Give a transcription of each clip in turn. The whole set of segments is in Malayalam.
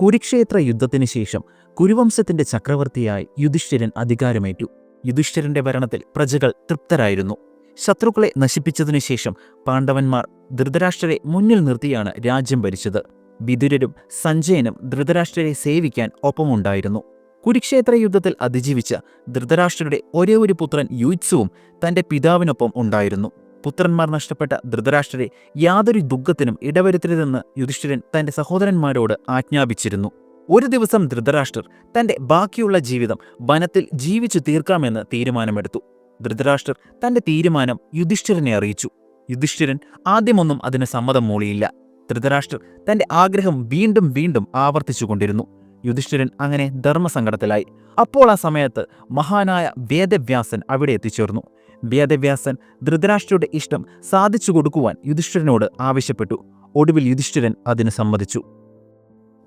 കുരുക്ഷേത്ര യുദ്ധത്തിന് ശേഷം കുരുവംശത്തിന്റെ ചക്രവർത്തിയായി യുധിഷ്ഠിരൻ അധികാരമേറ്റു. യുധിഷ്ഠിരന്റെ ഭരണത്തിൽ പ്രജകൾ തൃപ്തരായിരുന്നു. ശത്രുക്കളെ നശിപ്പിച്ചതിനു ശേഷം പാണ്ഡവന്മാർ ധൃതരാഷ്ട്രരെ മുന്നിൽ നിർത്തിയാണ് രാജ്യം ഭരിച്ചത്. വിതുരരും സഞ്ജയനും ധൃതരാഷ്ട്രരെ സേവിക്കാൻ ഒപ്പമുണ്ടായിരുന്നു. കുരുക്ഷേത്ര യുദ്ധത്തിൽ അതിജീവിച്ച ധൃതരാഷ്ട്രരുടെ ഒരേ ഒരു പുത്രൻ യുത്സുവും തന്റെ പിതാവിനൊപ്പം ഉണ്ടായിരുന്നു. പുത്രന്മാർ നഷ്ടപ്പെട്ട ധൃതരാഷ്ട്രരെ യാതൊരു ദുഃഖത്തിനും ഇടവരുത്തരുതെന്ന് യുധിഷ്ഠിരൻ തന്റെ സഹോദരന്മാരോട് ആജ്ഞാപിച്ചിരുന്നു. ഒരു ദിവസം ധൃതരാഷ്ട്രർ തന്റെ ബാക്കിയുള്ള ജീവിതം വനത്തിൽ ജീവിച്ചു തീർക്കാമെന്ന് തീരുമാനമെടുത്തു. ധൃതരാഷ്ട്രർ തന്റെ തീരുമാനം യുധിഷ്ഠിരനെ അറിയിച്ചു. യുധിഷ്ഠിരൻ ആദ്യമൊന്നും അതിന് സമ്മതം മൂളിയില്ല. ധൃതരാഷ്ട്രർ തന്റെ ആഗ്രഹം വീണ്ടും വീണ്ടും ആവർത്തിച്ചുകൊണ്ടിരുന്നു യുധിഷ്ഠിരൻ അങ്ങനെ ധർമ്മസങ്കടത്തിലായി. അപ്പോൾ ആ സമയത്ത് മഹാനായ വേദവ്യാസൻ അവിടെ എത്തിച്ചേർന്നു. വേദവ്യാസൻ ധൃതരാഷ്ട്രയുടെ ഇഷ്ടം സാധിച്ചു കൊടുക്കുവാൻ യുധിഷ്ഠിരനോട് ആവശ്യപ്പെട്ടു. ഒടുവിൽ യുധിഷ്ഠിരൻ അതിന് സമ്മതിച്ചു.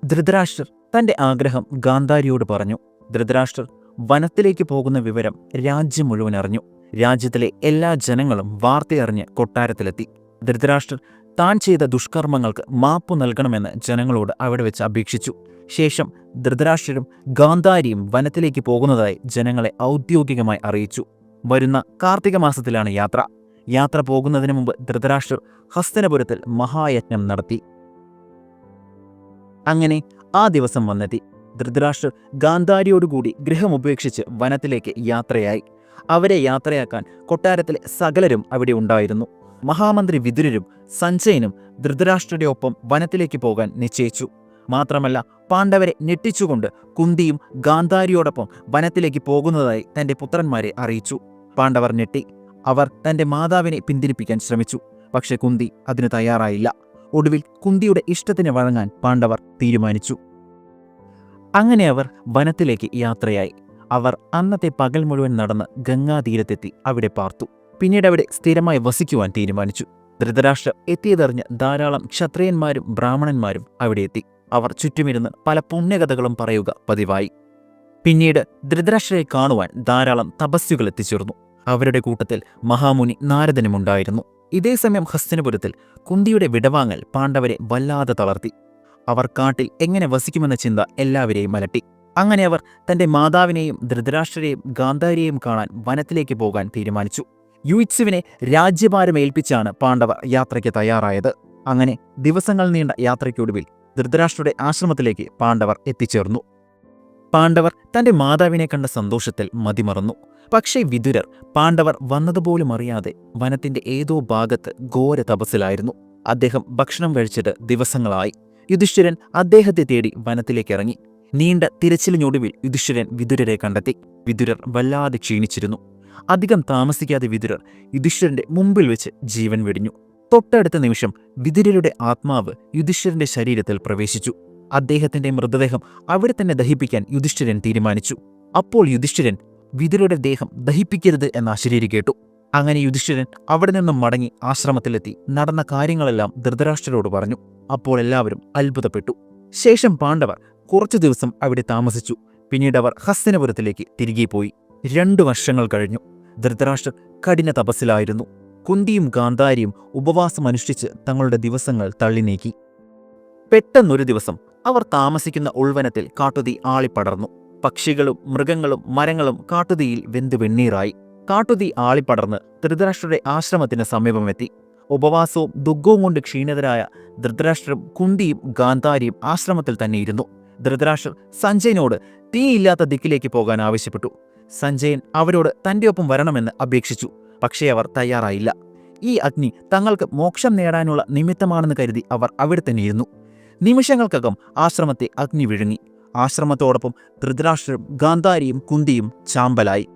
ധൃതരാഷ്ട്രർ തന്റെ ആഗ്രഹം ഗാന്ധാരിയോട് പറഞ്ഞു. ധൃതരാഷ്ട്രർ വനത്തിലേക്ക് പോകുന്ന വിവരം രാജ്യം മുഴുവൻ അറിഞ്ഞു. രാജ്യത്തിലെ എല്ലാ ജനങ്ങളും വാർത്തയറിഞ്ഞ് കൊട്ടാരത്തിലെത്തി. ധൃതരാഷ്ട്രർ താൻ ചെയ്ത ദുഷ്കർമ്മങ്ങൾക്ക് മാപ്പു നൽകണമെന്ന് ജനങ്ങളോട് അവിടെ വെച്ച് അപേക്ഷിച്ചു. ശേഷം ധൃതരാഷ്ട്രരും ഗാന്ധാരിയും വനത്തിലേക്ക് പോകുന്നതായി ജനങ്ങളെ ഔദ്യോഗികമായി അറിയിച്ചു. വരുന്ന കാർത്തിക മാസത്തിലാണ് യാത്ര. യാത്ര പോകുന്നതിന് മുമ്പ് ധൃതരാഷ്ട്രർ ഹസ്തനപുരത്തിൽ മഹായജ്ഞം നടത്തി. അങ്ങനെ ആ ദിവസം വന്നെത്തി. ധൃതരാഷ്ട്രർ ഗാന്ധാരിയോടുകൂടി ഗൃഹം ഉപേക്ഷിച്ച് വനത്തിലേക്ക് യാത്രയായി. അവരെ യാത്രയാക്കാൻ കൊട്ടാരത്തിലെ സകലരും അവിടെ ഉണ്ടായിരുന്നു. മഹാമന്ത്രി വിതുരരും സഞ്ജയനും ധൃതരാഷ്ട്രയുടെ ഒപ്പം വനത്തിലേക്ക് പോകാൻ നിശ്ചയിച്ചു. മാത്രമല്ല പാണ്ഡവരെ ഞെട്ടിച്ചുകൊണ്ട് കുന്തിയും ഗാന്ധാരിയോടൊപ്പം വനത്തിലേക്ക് പോകുന്നതായി തന്റെ പുത്രന്മാരെ അറിയിച്ചു. പാണ്ഡവർ ഞെട്ടി. അവർ തന്റെ മാതാവിനെ പിന്തിരിപ്പിക്കാൻ ശ്രമിച്ചു. പക്ഷെ കുന്തി അതിന് തയ്യാറായില്ല. ഒടുവിൽ കുന്തിയുടെ ഇഷ്ടത്തിന് വഴങ്ങാൻ പാണ്ഡവർ തീരുമാനിച്ചു. അങ്ങനെ അവർ വനത്തിലേക്ക് യാത്രയായി. അവർ അന്നത്തെ പകൽ മുഴുവൻ നടന്ന് ഗംഗാതീരത്തെത്തി അവിടെ പാർത്തു. പിന്നീട് അവിടെ സ്ഥിരമായി വസിക്കുവാൻ തീരുമാനിച്ചു. ധൃതരാഷ്ട്രം എത്തിയതറിഞ്ഞ് ധാരാളം ക്ഷത്രിയന്മാരും ബ്രാഹ്മണന്മാരും അവിടെ എത്തി. അവർ ചുറ്റുമിരുന്ന് പല പുണ്യകഥകളും പറയുക പതിവായി. പിന്നീട് ധൃതരാഷ്ട്രയെ കാണുവാൻ ധാരാളം തപസ്സുകൾ എത്തിച്ചേർന്നു. അവരുടെ കൂട്ടത്തിൽ മഹാമുനി നാരദനുമുണ്ടായിരുന്നു. ഇതേസമയം ഹസ്തനപുരത്തിൽ കുന്തിയുടെ വിടവാങ്ങൽ പാണ്ഡവരെ വല്ലാതെ തളർത്തി. അവർ കാട്ടിൽ എങ്ങനെ വസിക്കുമെന്ന ചിന്ത എല്ലാവരെയും അലട്ടി. അങ്ങനെ അവർ തന്റെ മാതാവിനെയും ധൃതരാഷ്ട്രരെയും ഗാന്ധാരിയെയും കാണാൻ വനത്തിലേക്ക് പോകാൻ തീരുമാനിച്ചു. യുയിത്സുവിനെ രാജ്യഭാരം ഏൽപ്പിച്ചാണ് പാണ്ഡവർ യാത്രയ്ക്ക് തയ്യാറായത്. അങ്ങനെ ദിവസങ്ങൾ നീണ്ട യാത്രയ്ക്കൊടുവിൽ ധൃതരാഷ്ട്രയുടെ ആശ്രമത്തിലേക്ക് പാണ്ഡവർ എത്തിച്ചേർന്നു. പാണ്ഡവർ തന്റെ മാതാവിനെ കണ്ട സന്തോഷത്തിൽ മതിമറന്നു. പക്ഷേ വിതുരർ പാണ്ഡവർ വന്നതുപോലും അറിയാതെ വനത്തിന്റെ ഏതോ ഭാഗത്ത് ഘോര തപസ്സിലായിരുന്നു. അദ്ദേഹം ഭക്ഷണം കഴിച്ചിട്ട് ദിവസങ്ങളായി. യുധിഷ്ഠിരൻ അദ്ദേഹത്തെ തേടി വനത്തിലേക്ക് ഇറങ്ങി. നീണ്ട തിരച്ചിലിനൊടുവിൽ യുധിഷ്ഠിരൻ വിതുരരെ കണ്ടെത്തി. വിതുരർ വല്ലാതെ ക്ഷീണിച്ചിരുന്നു. അധികം താമസിക്കാതെ വിതുരർ യുധിഷ്ഠിരന്റെ മുമ്പിൽ വെച്ച് ജീവൻ വെടിഞ്ഞു. തൊട്ടടുത്ത നിമിഷം വിതുരരുടെ ആത്മാവ് യുധിഷ്ഠിരന്റെ ശരീരത്തിൽ പ്രവേശിച്ചു. അദ്ദേഹത്തിന്റെ മൃതദേഹം അവിടെ തന്നെ ദഹിപ്പിക്കാൻ യുധിഷ്ഠിരൻ തീരുമാനിച്ചു. അപ്പോൾ യുധിഷ്ഠിരൻ വിതുരയുടെ ദേഹം ദഹിപ്പിക്കരുത് എന്ന അശരീരി കേട്ടു. അങ്ങനെ യുധിഷ്ഠിരൻ അവിടെ നിന്നും മടങ്ങി ആശ്രമത്തിലെത്തി നടന്ന കാര്യങ്ങളെല്ലാം ധൃതരാഷ്ട്രരോട് പറഞ്ഞു. അപ്പോൾ എല്ലാവരും അത്ഭുതപ്പെട്ടു. ശേഷം പാണ്ഡവർ കുറച്ചു ദിവസം അവിടെ താമസിച്ചു. പിന്നീട് അവർ ഹസ്തനപുരത്തിലേക്ക് തിരികെ പോയി. രണ്ടു വർഷങ്ങൾ കഴിഞ്ഞു. ധൃതരാഷ്ട്രർ കഠിന തപസ്സിലായിരുന്നു. കുന്തിയും ഗാന്ധാരിയും ഉപവാസം അനുഷ്ഠിച്ച് തങ്ങളുടെ ദിവസങ്ങൾ തള്ളി നീക്കി. പെട്ടെന്നൊരു ദിവസം അവർ താമസിക്കുന്ന ഉൾവനത്തിൽ കാട്ടുതീ ആളിപ്പടർന്നു. പക്ഷികളും മൃഗങ്ങളും മരങ്ങളും കാട്ടുതീയിൽ വെന്തു വെണ്ണീറായി. കാട്ടുതീ ആളിപ്പടർന്ന് ധൃതരാഷ്ട്രരുടെ ആശ്രമത്തിന് സമീപമെത്തി. ഉപവാസവും ദുഃഖവും കൊണ്ട് ക്ഷീണിതരായ ധൃതരാഷ്ട്രം കുന്തിയും ഗാന്ധാരിയും ആശ്രമത്തിൽ തന്നെ ഇരുന്നു ധൃതരാഷ്ട്രർ സഞ്ജയനോട് തീയില്ലാത്ത ദിക്കിലേക്ക് പോകാൻ ആവശ്യപ്പെട്ടു. സഞ്ജയൻ അവരോട് തന്റെ ഒപ്പം വരണമെന്ന് അപേക്ഷിച്ചു. പക്ഷേ അവർ തയ്യാറായില്ല. ഈ അഗ്നി തങ്ങൾക്ക് മോക്ഷം നേടാനുള്ള നിമിത്തമാണെന്ന് കരുതി അവർ അവിടെ തന്നെ ഇരുന്നു നിമിഷങ്ങൾക്കകം ആശ്രമത്തെ അഗ്നി വിഴുങ്ങി ആശ്രമത്തോടൊപ്പം ധൃതരാഷ്ട്രം ഗാന്ധാരിയും കുന്തിയും ചാമ്പലായി.